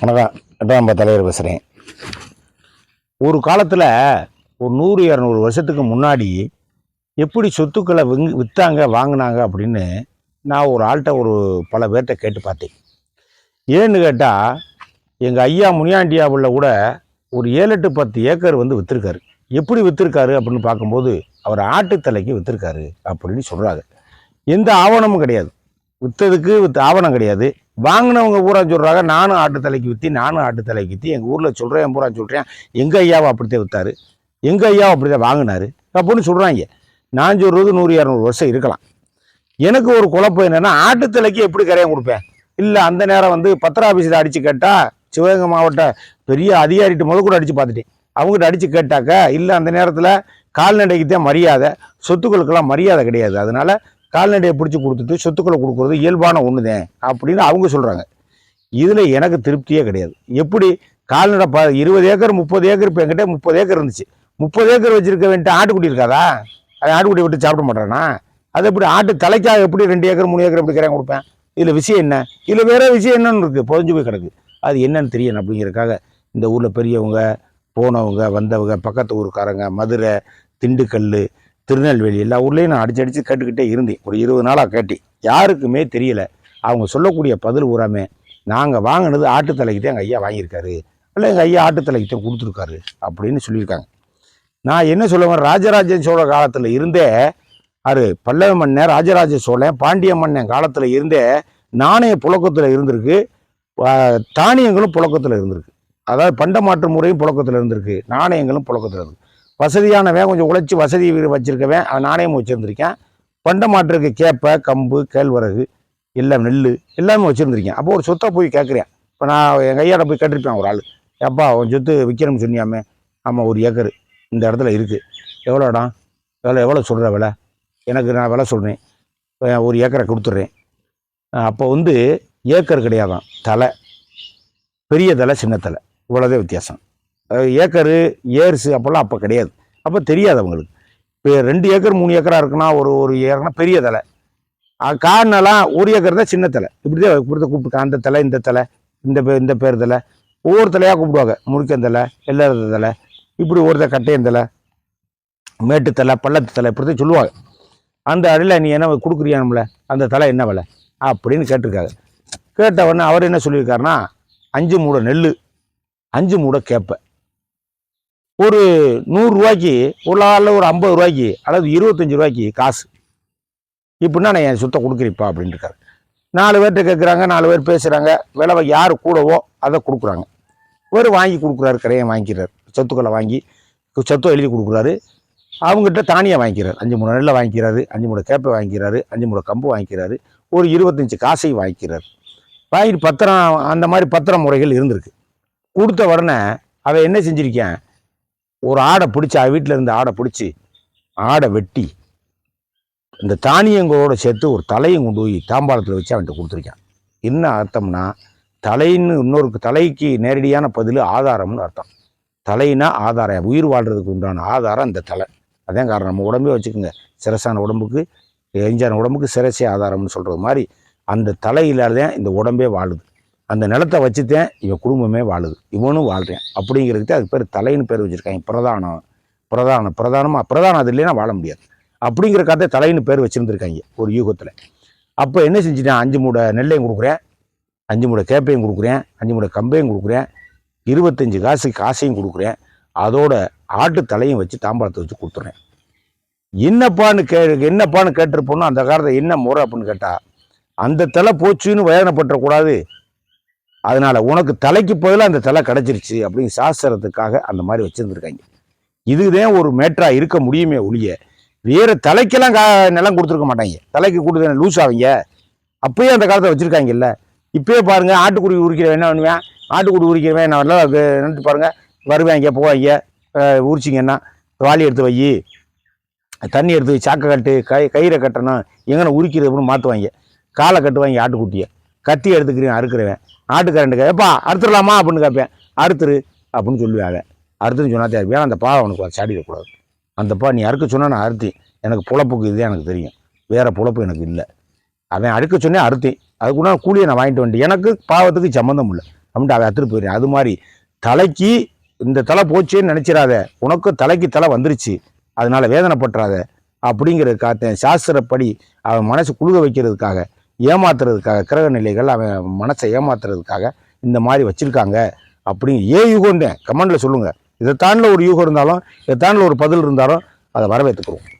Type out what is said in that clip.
வணக்கம். நம்ம தலைவர் பேசுகிறேன் ஒரு காலத்தில் ஒரு நூறு இரநூறு வருஷத்துக்கு முன்னாடி எப்படி சொத்துக்களை விங் விற்றாங்க வாங்கினாங்க அப்படின்னு நான் ஒரு ஆள்கிட்ட ஒரு பல பேர்கிட்ட கேட்டு பார்த்தேன். ஏன்னு கேட்டால் எங்கள் ஐயா முனியாண்டியாவில் கூட ஒரு ஏழு எட்டு பத்து ஏக்கர் வந்து விற்றுருக்காரு எப்படி விற்றுருக்காரு அப்படின்னு பார்க்கும்போது அவர் ஆட்டுத்தலைக்கு விற்றுருக்காரு அப்படின்னு சொல்கிறாங்க எந்த ஆவணமும் கிடையாது. விற்றதுக்கு வித் ஆவணம் கிடையாது. வாங்கினவங்க பூரா சொல்கிறாங்க நானும் ஆட்டு தலைக்கு விற்றி நானும் ஆட்டு தலைக்கு விற்றி எங்கள் ஊரில் சொல்கிறேன் என் பூரா சொல்கிறேன் எங்கள் ஐயாவை அப்படித்தான் விற்றாரு எங்கள் ஐயாவை அப்படித்தான் வாங்கினாரு. அப்படின்னு சொல்கிறாங்க நான் சொல்கிறது நூறு இரநூறு வருஷம் இருக்கலாம். எனக்கு ஒரு குழப்பம் என்னென்னா ஆட்டுத்தலைக்கு எப்படி கரையம் கொடுப்பேன்? இல்லை அந்த நேரம் வந்து பத்திர ஆஃபீஸில் அடித்து கேட்டால் சிவகங்கை மாவட்ட பெரிய அதிகாரிகிட்ட முதல் கூட அடித்து பார்த்துட்டேன். அவங்ககிட்ட அடித்து கேட்டாக்க இல்லை அந்த நேரத்தில் கால்நடைக்கு தான் மரியாதை சொத்துக்களுக்கெல்லாம் மரியாதை கிடையாது. அதனால் கால்நடையை பிடிச்சி கொடுத்துட்டு சொத்துக்களை கொடுக்குறது இயல்பான ஒன்று தான் அப்படின்னு அவங்க சொல்கிறாங்க இதில் எனக்கு திருப்தியே கிடையாது. எப்படி கால்நடை ப இருபது ஏக்கர் முப்பது ஏக்கர் இப்போ என்கிட்ட முப்பது ஏக்கர் இருந்துச்சு. முப்பது ஏக்கர் வச்சிருக்க வேண்டிய ஆட்டுக்குட்டி இருக்காதா? அது ஆட்டுக்குட்டி விட்டு சாப்பிட மாட்டேறானா அது எப்படி ஆட்டு தலைக்காக எப்படி ரெண்டு ஏக்கர் மூணு ஏக்கர் எப்படி கிரையம் கொடுப்பேன்? இதில் விஷயம் என்ன? இதில் வேறு விஷயம் என்னன்னு இருக்குது புதஞ்சு போய் கிடக்கு. அது என்னன்னு தெரியணும் அப்படிங்கிறதுக்காக இந்த ஊரில் பெரியவங்க போனவங்க வந்தவங்க பக்கத்து ஊருக்காரங்க மதுரை திண்டுக்கல் திருநெல்வேலி எல்லா ஊர்லேயும் நான் அடிச்சு அடித்து கேட்டுக்கிட்டே இருந்தேன். ஒரு இருபது நாளாக கேட்டி. யாருக்குமே தெரியல. அவங்க சொல்லக்கூடிய பதில் பூராமே நாங்கள் வாங்கினது ஆட்டுத்தலைக்கு தான் எங்கள் ஐயா வாங்கியிருக்காரு. இல்லை எங்கள் ஐயா ஆட்டுத்தலைக்கு தான் கொடுத்துருக்காரு. அப்படின்னு சொல்லியிருக்காங்க. நான் என்ன சொல்லுவேன் ராஜராஜ சோழ காலத்தில் இருந்தே அது பல்லவ மன்னன் ராஜராஜ சோழன் பாண்டிய மன்னன் காலத்தில் இருந்தே நாணய புழக்கத்தில் இருந்திருக்கு. தானியங்களும் புழக்கத்தில் இருந்திருக்கு. அதாவது பண்டமாற்று முறையும் புழக்கத்தில் இருந்திருக்கு. நாணயங்களும் புழக்கத்தில் இருக்கு வசதியானவன் கொஞ்சம் உழைச்சி வசதி வச்சிருக்கவன் அவன் நாணயம் வச்சுருந்துருக்கேன். பண்டமாற்றுக்கு கேப்பை கம்பு கேழ்வரகு எல்லாம் நெல் எல்லாமே வச்சுருந்துருக்கேன். அப்போ ஒரு சொத்தை போய் கேட்குறேன் இப்போ நான் எங்கள் கையால் போய் கேட்டிருப்பேன் ஒரு ஆள். ஏப்பா உன் சொத்து விற்கணும்னு சொன்னியாமே. ஆமாம் ஒரு ஏக்கர் இந்த இடத்துல இருக்குது எவ்வளோ இடம் எவ்வளோ எவ்வளோ சொல்கிற விலை? எனக்கு நான் விலை சொல்கிறேன் ஒரு ஏக்கரை கொடுத்துட்றேன். அப்போ வந்து ஏக்கர் கிடையாதான். தலை. பெரிய தலை சின்ன தலை. இவ்வளோதே வித்தியாசம். ஏக்கரு ஏர்ஸு அப்போல்லாம் அப்போ கிடையாது. அப்போ தெரியாது அவங்களுக்கு. இப்போ ரெண்டு ஏக்கர் மூணு ஏக்கராக இருக்குன்னா ஒரு ஒரு ஏக்கர்னா பெரிய தலை. காரணம்லாம் ஒரு ஏக்கர் தான் சின்ன தலை. இப்படி தான் இப்படி தான் கூப்பிட்டு அந்த தலை இந்த தலை இந்த பே இந்த பேர் தலை. ஒவ்வொரு தலையாக கூப்பிடுவாங்க முறுக்கந்தலை எல்லாத தலை இப்படி ஒருத்த கட்டையந்தலை மேட்டு தலை பள்ளத்து தலை இப்படி தான் சொல்லுவாங்க. அந்த அடையில் நீ என்ன கொடுக்குறியா நம்மள? அந்த தலை என்ன விலை? அப்படின்னு கேட்டிருக்காங்க. கேட்ட உடனே அவர் என்ன சொல்லியிருக்காருன்னா அஞ்சு மூடை நெல் அஞ்சு மூடை கேப்பை. ஒரு நூறுரூவாய்க்கு ஒரு ஒரு ஐம்பது ரூபாய்க்கு அல்லது இருபத்தஞ்சி ரூபாய்க்கு காசு. இப்படின்னா நான் என் சுத்த கொடுக்குறீப்பா அப்படின்னு இருக்காரு நாலு பேர்கிட்ட கேட்குறாங்க நாலு பேர் பேசுகிறாங்க விலை யார் கூடவோ அதை கொடுக்குறாங்க. இவர் வாங்கி கொடுக்குறாரு கரையை வாங்கிக்கிறார் சொத்துக்களை வாங்கி சொத்தை எழுதி கொடுக்குறாரு. அவங்ககிட்ட தானியம் வாங்கிக்கிறார் அஞ்சு மூணு நெல்லை வாங்கிக்கிறாரு அஞ்சு மூணு கேப்பை வாங்கிக்கிறாரு அஞ்சு மூணு கம்பு வாங்கிக்கிறாரு ஒரு இருபத்தஞ்சி காசையும் வாங்கிக்கிறார். வாங்கிட்டு பத்திரம் அந்த மாதிரி பத்திர முறைகள் இருந்திருக்கு. கொடுத்த உடனே அவன் என்ன செஞ்சிருக்கேன்? ஒரு ஆடை பிடிச்சி அவ வீட்டில் இருந்த ஆடை பிடிச்சி ஆடை வெட்டி இந்த தானியங்களோட சேர்த்து ஒரு தலையும் கொண்டு போய் தாம்பாளத்தில் வச்சு அவன்கிட்ட கொடுத்துருக்கான். என்ன அர்த்தம்னா தலைன்னு இன்னொரு தலைக்கு நேரடியான பதில் ஆதாரம்னு அர்த்தம். தலைனா ஆதாரம் உயிர் வாழ்றதுக்கு உண்டான ஆதாரம் இந்த தலை. அதான் காரணம். நம்ம உடம்பே வச்சுக்கோங்க. சிரசான உடம்புக்கு எஞ்சான உடம்புக்கு சிரசே ஆதாரம்னு சொல்கிறது மாதிரி அந்த தலையில தான் இந்த உடம்பே வாழுது. அந்த நிலத்தை வச்சுதான் இவன் குடும்பமே வாழுது. இவனும் வாழ்கிறேன் அப்படிங்கிறதுக்கு அதுக்கு பேர் தலைன்னு பேர் வச்சுருக்காங்க. பிரதானம். பிரதானம். பிரதானமாக பிரதானம் அது இல்லைன்னா வாழ முடியாது. அப்படிங்கிற கதை தலைன்னு பேர் வச்சுருந்துருக்காங்க ஒரு யூகத்தில். அப்போ என்ன செஞ்சுட்டேன்? அஞ்சு மூடை நெல்லையும் கொடுக்குறேன். அஞ்சு மூடை கேப்பையும் கொடுக்குறேன். அஞ்சு மூடை கம்பையும் கொடுக்குறேன். இருபத்தஞ்சி காசு காசையும் கொடுக்குறேன். அதோட ஆட்டு தலையும் வச்சு தாம்பாளத்தை வச்சு கொடுத்துட்றேன். என்னப்பான்னு கே என்னப்பான்னு கேட்டிருப்போம்னா அந்த காலத்தை என்ன முறை அப்படின்னு கேட்டால் அந்த தலை போச்சுன்னு வேதனைப்பட்டுறக்கூடாது அதனால உனக்கு தலைக்கு பதிலாக அந்த தலை கிடச்சிருச்சு அப்படின்னு சாஸ்திரத்துக்காக அந்த மாதிரி வச்சுருந்துருக்காங்க. இதுதான் ஒரு மேட்டராக இருக்க முடியுமே ஒழிய வேறு தலைக்கெல்லாம் கா நிலம் கொடுத்துருக்க மாட்டாங்க. தலைக்கு கொடுத்து லூஸ் ஆவீங்க அப்பயே அந்த காலத்தை வச்சுருக்காங்கல்ல. இப்போயே பாருங்கள் ஆட்டுக்குடி உரிக்கிறவன் என்ன பண்ணுவேன்? ஆட்டுக்குடி உரிக்கிறவன் நான் நல்லா பாருங்கள் பாருங்க. வருவாங்க போவாங்க உரிச்சிங்கன்னா வாளி எடுத்து வை. தண்ணி எடுத்து சாக்கை கட்டு கை கயிறை கட்டணும். எங்கன்னா உரிக்கிறது அப்படின்னு மாற்றுவாங்க காலை கட்டுவாங்க ஆட்டுக்குட்டியை. கத்தி எடுத்துக்கிறேன் அறுக்கிறவன். ஆட்டுக்காரன்ட்டு எப்பா அறுத்துடலாமா? அப்படின்னு கேட்பேன். அறுத்துரு அப்படின்னு சொல்லுவாங்க. அறுத்துன்னு சொன்னா தேவையான அந்த பாவை அவனுக்கு சாடிடக்கூடாது. அந்த பா நீ அறுக்க சொன்னால் நான் அறுத்தேன். எனக்கு புழப்புக்கு இதுதான் எனக்கு தெரியும். வேறு புழப்பு எனக்கு இல்லை. அவன் அறுக்க சொன்னே அறுத்தேன். அதுக்குன்னா கூலியை நான் வாங்கிட்டு வந்துட்டேன். எனக்கு பாவத்துக்கு சம்மந்தம் இல்லை. அப்படின்ட்டு அவன் அத்துட்டு போயிடுறேன். அது மாதிரி தலைக்கு இந்த தலை போச்சேன்னு நினச்சிடாத. உனக்கு தலைக்கு தலை வந்துருச்சு. அதனால் வேதனைப்பட்டுறாத. காத்தேன் சாஸ்திரப்படி அவன் மனசு குழுக வைக்கிறதுக்காக ஏமாத்துறதுக்காக கிரக நிலைகள் அவன் மனசை ஏமாத்துறதுக்காக இந்த மாதிரி வச்சுருக்காங்க அப்படின்னு ஏன் யூகம்ன்றேன் கமெண்டில் சொல்லுங்கள் இதை தாண்டில் ஒரு யூகம் இருந்தாலும் இதை தாண்டில் ஒரு பதில் இருந்தாலும் அதை வரவேற்றுக்குறோம்.